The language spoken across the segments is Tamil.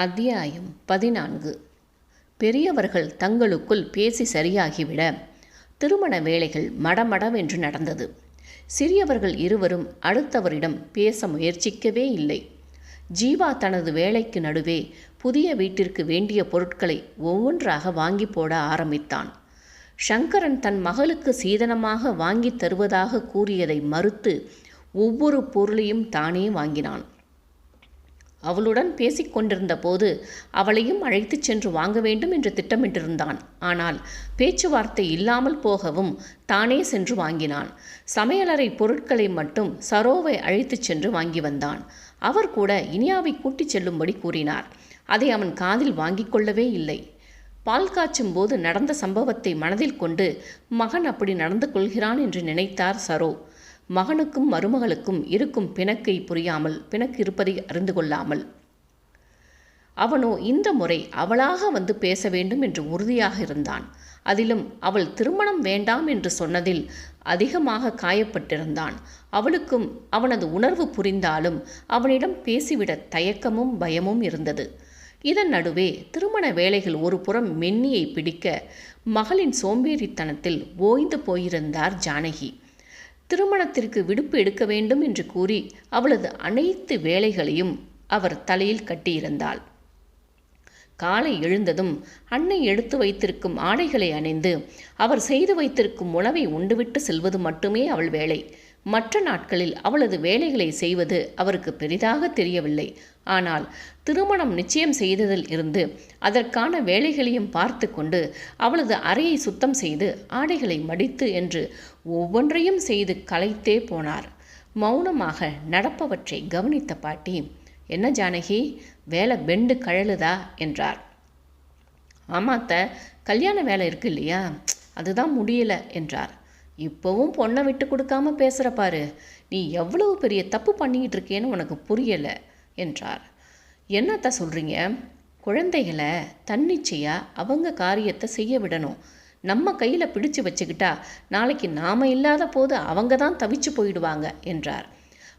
அத்தியாயம் பதினான்கு. பெரியவர்கள் தங்களுக்குள் பேசி சரியாகிவிட திருமண வேலைகள் மடமடவென்று நடந்தது. சிறியவர்கள் இருவரும் அடுத்தவரிடம் பேச முயற்சிக்கவே இல்லை. ஜீவா தனது வேலைக்கு நடுவே புதிய வீட்டிற்கு வேண்டிய பொருட்களை ஒவ்வொன்றாக வாங்கி போட ஆரம்பித்தான். சங்கரன் தன் மகளுக்கு சீதனமாக வாங்கித் தருவதாக கூறியதை மறுத்து ஒவ்வொரு பொருளையும் தானே வாங்கினான். அவளுடன் பேசிக்கொண்டிருந்த போது அவளையும் அழைத்துச் சென்று வாங்க வேண்டும் என்று திட்டமிட்டிருந்தான். ஆனால் பேச்சுவார்த்தை இல்லாமல் போகவும் தானே சென்று வாங்கினான். சமையலறை பொருட்களை மட்டும் சரோவை அழைத்துச் சென்று வாங்கி வந்தான். அவர் கூட இனியாவை கூட்டிச் செல்லும்படி கூறினார். அதை அவன் காதில் வாங்கிக் கொள்ளவே இல்லை. பால் காய்ச்சும் போது நடந்த சம்பவத்தை மனதில் கொண்டு மகன் அப்படி நடந்து கொள்கிறான் என்று நினைத்தார் சரோ. மகனுக்கும் மருமகளுக்கும் இருக்கும் பிணக்கை புரியாமல் பிணக்கு இருப்பதை அறிந்து கொள்ளாமல். அவனோ இந்த முறை அவளாக வந்து பேச வேண்டும் என்று உறுதியாக இருந்தான். அதிலும் அவள் திருமணம் வேண்டாம் என்று சொன்னதில் அதிகமாக காயப்பட்டிருந்தான். அவளுக்கும் அவனது உணர்வு புரிந்தாலும் அவனிடம் பேசிவிட தயக்கமும் பயமும் இருந்தது. இதன் நடுவே திருமண வேலைகள் ஒரு புறம் மென்னியை பிடிக்க மகளின் சோம்பேறித்தனத்தில் ஓய்ந்து போயிருந்தார் ஜானகி. திருமணத்திற்கு விடுப்பு எடுக்க வேண்டும் என்று கூறி அவளது அனைத்து வேலைகளையும் அவர் தலையில் கட்டியிருந்தாள். காலை எழுந்ததும் அன்னை எடுத்து வைத்திருக்கும் ஆடைகளை அணிந்து அவர் செய்து வைத்திருக்கும் உணவை உண்டுவிட்டு செல்வது மட்டுமே அவள் வேலை. மற்ற நாட்களில் அவளது வேலைகளை செய்வது அவருக்கு பெரிதாக தெரியவில்லை. ஆனால் திருமணம் நிச்சயம் செய்ததில் இருந்து அதற்கான வேலைகளையும் பார்த்து கொண்டு அவளது அறையை சுத்தம் செய்து ஆடைகளை மடித்து என்று ஒவ்வொன்றையும் செய்து கலைத்தே போனார். மௌனமாக நடப்பவற்றை கவனித்த பாட்டி என்ன ஜானகி வேலை பெண்டு கழலுதா? என்றார். ஆமாத்த கல்யாண வேலை இருக்கு இல்லையா? அதுதான் முடியல என்றார். இப்போவும் பொண்ணை விட்டு கொடுக்காம பேசுகிற பாரு. நீ எவ்வளவு பெரிய தப்பு பண்ணிக்கிட்டு இருக்கேன்னு உனக்கு புரியலை என்றார். என்னத்த சொல்கிறீங்க குழந்தைகளை தன்னிச்சையாக அவங்க காரியத்தை செய்ய விடணும். நம்ம கையில் பிடிச்சு வச்சுக்கிட்டா நாளைக்கு நாம் இல்லாத போது அவங்க தான் தவிச்சு போயிடுவாங்க என்றார்.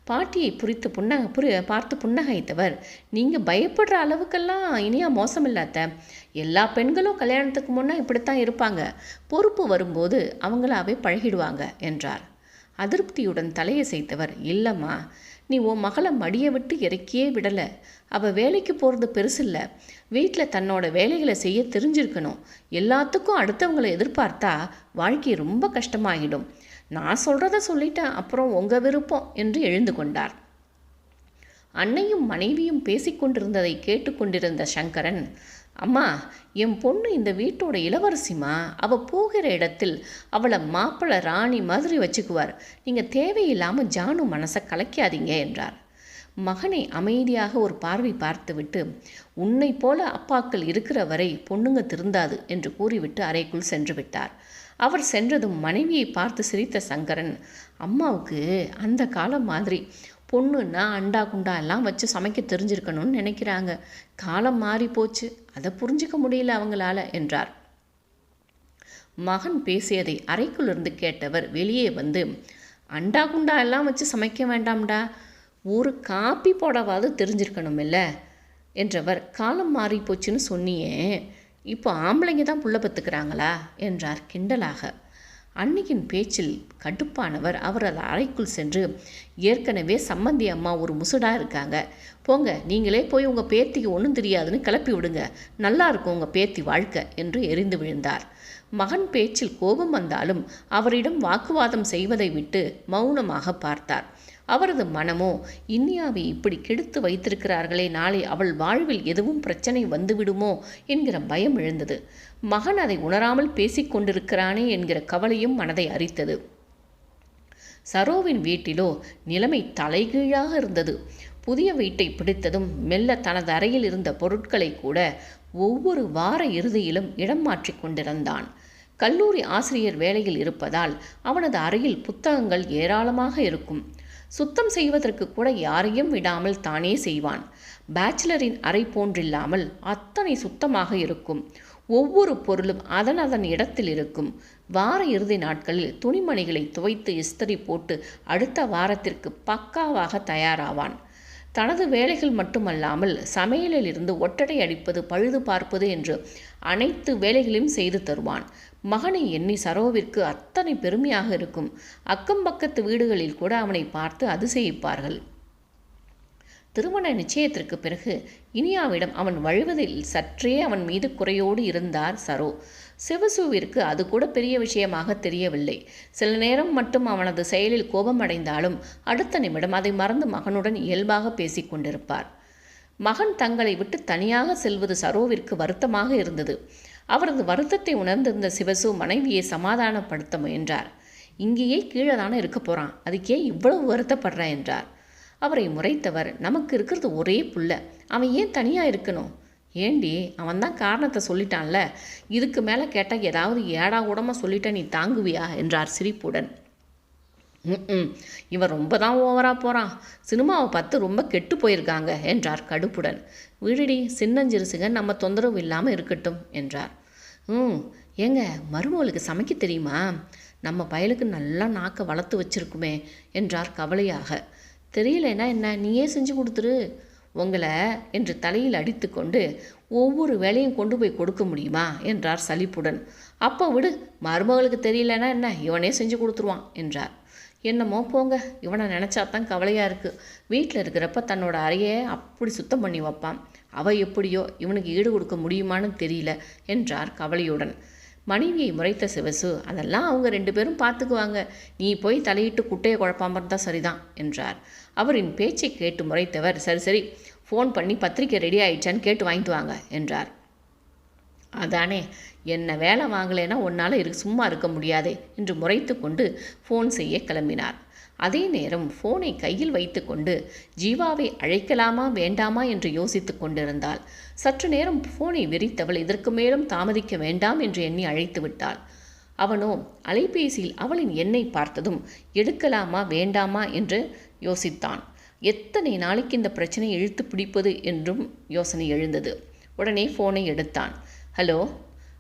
பாட்டியை புரித்து புன்னக புரி பார்த்து புன்னகைத்தவர் நீங்கள் பயப்படுற அளவுக்கெல்லாம் இனியா மோசமில்லாத எல்லா பெண்களும் கல்யாணத்துக்கு முன்னே இப்படித்தான் இருப்பாங்க பொறுப்பு வரும்போது அவங்களாவே பழகிடுவாங்க என்றார். அதிருப்தியுடன் தலையசைத்தவர் இல்லைம்மா நீ உன் மகளை மடியை விட்டு இறக்கியே விடலை. அவள் வேலைக்கு போகிறது பெருசில்லை. வீட்டில் தன்னோட வேலைகளை செய்ய தெரிஞ்சிருக்கணும். எல்லாத்துக்கும் அடுத்தவங்களை எதிர்பார்த்தா வாழ்க்கை ரொம்ப கஷ்டமாகிடும் நான் சொல்கிறத சொல்லிட்டேன் அப்புறம் உங்கள் விருப்பம் என்று எழுந்து கொண்டார். அன்னையும் மனைவியும் பேசிக்கொண்டிருந்ததை கேட்டுக்கொண்டிருந்த சங்கரன் அம்மா என் பொண்ணு இந்த வீட்டோட இளவரசிமா அவள் போகிற இடத்தில் அவளை மாப்பிள்ளை ராணி மாதிரி வச்சுக்குவார். நீங்கள் தேவையில்லாமல் ஜானு மனசை கலைக்காதீங்க என்றார். மகனை அமைதியாக ஒரு பார்வை பார்த்துவிட்டு உன்னை போல அப்பாக்கள் இருக்கிற வரை பொண்ணுங்க திருந்தாது என்று கூறிவிட்டு அறைக்குள் சென்று விட்டார். அவர் சென்றதும் மனைவியை பார்த்து சிரித்த சங்கரன் அம்மாவுக்கு அந்த காலம் மாதிரி பொண்ணுன்னா அண்டா குண்டா எல்லாம் வச்சு சமைக்க தெரிஞ்சிருக்கணும்னு நினைக்கிறாங்க. காலம் மாறி போச்சு. அதை புரிஞ்சிக்க முடியல அவங்களால என்றார். மகன் பேசியதை அறைக்குள்ளிருந்து கேட்டவர் வெளியே வந்து அண்டா குண்டா எல்லாம் வச்சு சமைக்க வேண்டாம்டா. ஒரு காப்பி போடவாது தெரிஞ்சிருக்கணும் இல்லை என்றவர் காலம் மாறி போச்சுன்னு சொன்னியே. இப்போ ஆம்பளைங்க தான் புள்ள பத்துக்கிறாங்களா? என்றார் கிண்டலாக. அன்னையின் பேச்சில் கடுப்பானவர் அவரது அறைக்குள் சென்று ஏற்கனவே சம்மந்தி அம்மா ஒரு முசுடாக இருக்காங்க. போங்க நீங்களே போய் உங்கள் பேத்திக்கு ஒன்றும் தெரியாதுன்னு கிளப்பி விடுங்க. நல்லா இருக்கும் உங்கள் பேத்தி வாழ்க்கை என்று எரிந்து விழுந்தார். மகன் பேச்சில் கோபம் வந்தாலும் அவரிடம் வாக்குவாதம் செய்வதை விட்டு மௌனமாக பார்த்தார். அவரது மனமோ இந்தியாவை இப்படி கெடுத்து வைத்திருக்கிறார்களே நாளை அவள் வாழ்வில் எதுவும் பிரச்சனை வந்துவிடுமோ என்கிற பயம் எழுந்தது. மகன் அதை உணராமல் பேசிக்கொண்டிருக்கிறானே என்கிற கவலையும் மனதை அரித்தது. சரோவின் வீட்டிலோ நிலைமை தலைகீழாக இருந்தது. புதிய வீட்டை பிடித்ததும் மெல்ல தனது அறையில் இருந்த பொருட்களை கூட ஒவ்வொரு வார இறுதியிலும் இடம் மாற்றிக் கொண்டிருந்தான். கல்லூரி ஆசிரியர் வேலையில் இருப்பதால் அவனது அறையில் புத்தகங்கள் ஏராளமாக இருக்கும். சுத்தம் செய்வதற்கு கூட யாரையும் விடாமல் தானே செய்வான். பேச்சுலரின் அறை போன்றில்லாமல் அத்தனை சுத்தமாக இருக்கும். ஒவ்வொரு பொருளும் அதன் அதன் இடத்தில் இருக்கும். வார இறுதி நாட்களில் துணிமணிகளை துவைத்து இஸ்திரி போட்டு அடுத்த வாரத்திற்கு பக்காவாக தயாராவான். தனது வேலைகள் மட்டுமல்லாமல் சமையலில் இருந்து ஒட்டடை அடிப்பது பழுது பார்ப்பது என்று அனைத்து வேலைகளையும் செய்து தருவான். மகனை எண்ணி சரோவிற்கு அத்தனை பெருமையாக இருக்கும். அக்கம் பக்கத்து வீடுகளில் கூட அவனை பார்த்து அதிசயிப்பார்கள். திருமண நிச்சயத்திற்கு பிறகு இனியாவிடம் அவன் வழுவதில் சற்றே அவன் மீது குறையோடு இருந்தார் சரோ. சிவசுவிற்கு அது கூட பெரிய விஷயமாக தெரியவில்லை. சில நேரம் மட்டும் அவனது செயலில் கோபம் அடைந்தாலும் அடுத்த நிமிடம் அதை மறந்து மகனுடன் இயல்பாக பேசிக் கொண்டிருப்பார். மகன் தங்களை விட்டு தனியாக செல்வது சரோவிற்கு வருத்தமாக இருந்தது. அவரது வருத்தத்தை உணர்ந்திருந்த சிவசு மனைவியை சமாதானப்படுத்த முயன்றார். இங்கேயே கீழே தானே இருக்க போகிறான் அதுக்கே இவ்வளவு வருத்தப்படுறேன் என்றார். அவரை முறைத்தவர். நமக்கு இருக்கிறது ஒரே புள்ள. அவன் ஏன் தனியாக இருக்கணும்? ஏண்டி அவன் தான் காரணத்தை சொல்லிட்டான்ல. இதுக்கு மேலே கேட்டால் ஏதாவது ஏடா கூடமாக சொல்லிட்ட நீ தாங்குவியா? என்றார் சிரிப்புடன். ம் இவன் ரொம்ப தான் ஓவராக போகிறான் சினிமாவை பார்த்து ரொம்ப கெட்டு போயிருக்காங்க என்றார் கடுப்புடன். வீடுடி சின்னஞ்சிறுசுங்க நம்ம தொந்தரவு இல்லாமல் இருக்கட்டும் என்றார். ம். ஏங்க மருமகளுக்கு சமைக்க தெரியுமா? நம்ம பயலுக்கு நல்லா நாக்கை வளர்த்து வச்சிருக்குமே என்றார் கவலையாக. தெரியலனா என்ன? நீயே செஞ்சு கொடுத்துரு. உங்களை என்று தலையில் அடித்துக்கொண்டு ஒவ்வொரு வேலையும் கொண்டு போய் கொடுக்க முடியுமா? என்றார் சலிப்புடன். அப்போ விடு மருமகளுக்கு தெரியலனா என்ன? இவனே செஞ்சு கொடுத்துருவான் என்றார். என்னமோ போங்க இவனை நினச்சா தான் கவலையாக இருக்குது வீட்டில் இருக்கிறப்ப தன்னோட அறையை அப்படி சுத்தம் பண்ணி வைப்பான். அவள் எப்படியோ இவனுக்கு ஈடு கொடுக்க முடியுமான்னு தெரியல என்றார் கவலையுடன். மனைவியை முறைத்த சிவசு. அதெல்லாம் அவங்க ரெண்டு பேரும் பார்த்துக்குவாங்க. நீ போய் தலையிட்டு குட்டையை குழப்பாம இருந்தால் சரிதான் என்றார். அவரின் பேச்சை கேட்டு முறைத்தவர் சரி சரி ஃபோன் பண்ணி பத்திரிக்கை ரெடி ஆயிடுச்சான்னு கேட்டு வாங்கிட்டு வாங்க என்றார். அதானே என்ன வேலை வாங்கலைன்னா உன்னால் இரு சும்மா இருக்க முடியாதே என்று முறைத்து கொண்டு ஃபோன் செய்ய கிளம்பினார். அதே நேரம் ஃபோனை கையில் வைத்துக்கொண்டு ஜீவாவை அழைக்கலாமா வேண்டாமா என்று யோசித்து கொண்டிருந்தாள். சற்று நேரம் ஃபோனை விரித்தவள் இதற்கு மேலும் தாமதிக்க வேண்டாம் என்று எண்ணி அழைத்து விட்டாள். அவனோ அலைபேசியில் அவளின் எண்ணை பார்த்ததும் எடுக்கலாமா வேண்டாமா என்று யோசித்தான். எத்தனை நாளைக்கு இந்த பிரச்சனையை இழுத்து பிடிப்பது என்றும் யோசனை எழுந்தது. உடனே ஃபோனை எடுத்தான். ஹலோ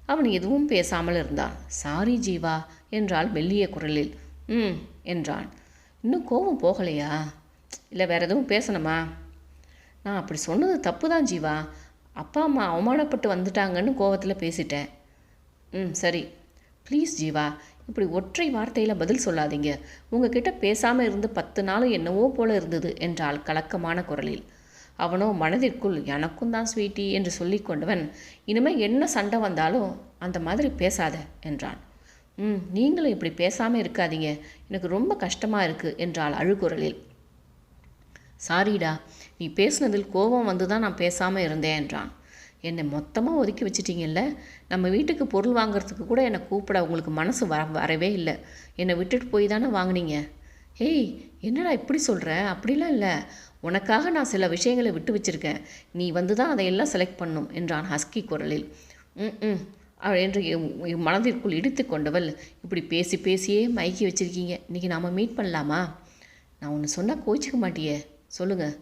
அவன் எதுவும் பேசாமல் இருந்தான். சாரி ஜீவா என்றால் மெல்லிய குரலில். ம் என்றான். இன்னும் கோபம் போகலையா? இல்லை வேறு எதுவும் பேசணுமா? நான் அப்படி சொன்னது தப்பு தான் ஜீவா. அப்பா அம்மா அவமானப்பட்டு வந்துட்டாங்கன்னு கோவத்தில் பேசிட்டேன். ம் சரி. ப்ளீஸ் ஜீவா. இப்படி ஒற்றை வார்த்தையில் பதில் சொல்லாதீங்க. உங்ககிட்ட பேசாமல் இருந்து பத்து நாள் என்னவோ போல இருந்தது என்றால் கலக்கமான குரலில். அவனோ மனதிற்குள் எனக்கும் தான் ஸ்வீட்டி என்று சொல்லி கொண்டவன். இனிமேல் என்ன சண்டை வந்தாலும் அந்த மாதிரி பேசாத என்றான். ம் நீங்களும் இப்படி பேசாமல் இருக்காதீங்க. எனக்கு ரொம்ப கஷ்டமாக இருக்குது என்றாள் அழுகுரலில். சாரிடா நீ பேசுனதில் கோபம் வந்து தான் நான் பேசாமல் இருந்தேன் என்றான். என்னை மொத்தமாக ஒதுக்கி வச்சிட்டிங்கல்ல? நம்ம வீட்டுக்கு பொருள் வாங்குறதுக்கு கூட என்னை கூப்பிட உங்களுக்கு மனசு வர வரவே இல்லை. என்னை விட்டுட்டு போய் தானே வாங்கினீங்க? ஹேய் என்னடா இப்படி சொல்கிற அப்படிலாம் இல்லை. உனக்காக நான் சில விஷயங்களை விட்டு வச்சுருக்கேன். நீ வந்து தான் அதையெல்லாம் செலக்ட் பண்ணும் என்றான் ஹஸ்கி குரலில். ம் ம். என்று மனதிற்குள் இடித்து கொண்டவள். இப்படி பேசி பேசியே மயக்கி வச்சுருக்கீங்க. இன்றைக்கி நாம் மீட் பண்ணலாமா? நான் ஒன்று சொன்னால் கோச்சிக்க மாட்டியே. சொல்லுங்கள்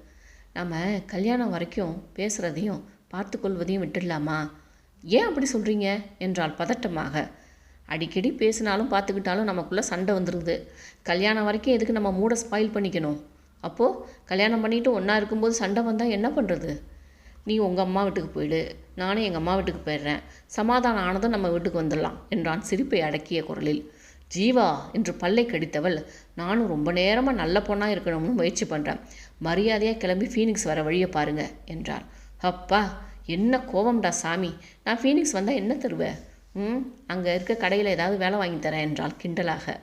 நாம் கல்யாணம் வரைக்கும் பேசுகிறதையும் பார்த்து கொள்வதையும் விட்டுடலாமா? ஏன் அப்படி சொல்கிறீங்க என்றால் பதட்டமாக. அடிக்கடி பேசினாலும் பார்த்துக்கிட்டாலும் நமக்குள்ளே சண்டை வந்துடுது கல்யாணம் வரைக்கும் எதுக்கு நம்ம மூடை ஸ்பாயில் பண்ணிக்கணும்? அப்போது கல்யாணம் பண்ணிவிட்டு ஒன்றா இருக்கும்போது சண்டை வந்தால் என்ன பண்ணுறது நீ உங்கள் அம்மா வீட்டுக்கு போயிடு. நானும் எங்கள் அம்மா வீட்டுக்கு போயிடுறேன். சமாதானம் ஆனதும் நம்ம வீட்டுக்கு வந்துடலாம் என்றான் சிரிப்பை அடக்கிய குரலில். ஜீவா என்று பல்லை கடித்தவள். நானும் ரொம்ப நேரமாக நல்ல பொண்ணாக இருக்கணும்னு முயற்சி பண்ணுறேன் மரியாதையாக கிளம்பி ஃபீனிக்ஸ் வர வழியை பாருங்க என்றார். அப்பா என்ன கோபம்டா சாமி. நான் ஃபீனிக்ஸ் வந்தால் என்ன தருவேன் ம் அங்கே இருக்க கடையில் ஏதாவது வேலை வாங்கி தரேன் என்றால் கிண்டலாக.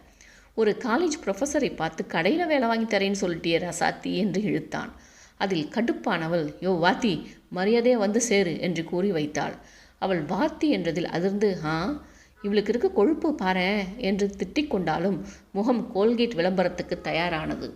ஒரு காலேஜ் ப்ரொஃபஸரை பார்த்து கடையில் வேலை வாங்கி தரேன்னு சொல்லிட்டியே ரசாத்தி என்று இழுத்தான். அதில் கடுப்பானவள் யோ வாத்தி மரியாதையாக வந்து சேரு என்று கூறி வைத்தாள். அவள் வாத்தி என்றதில் அதிர்ந்து ஆ இவளுக்கு இருக்க கொழுப்பு பாரு என்று திட்டிக் கொண்டாலும் முகம் கோல்கேட் விளம்பரத்துக்கு தயாரானது.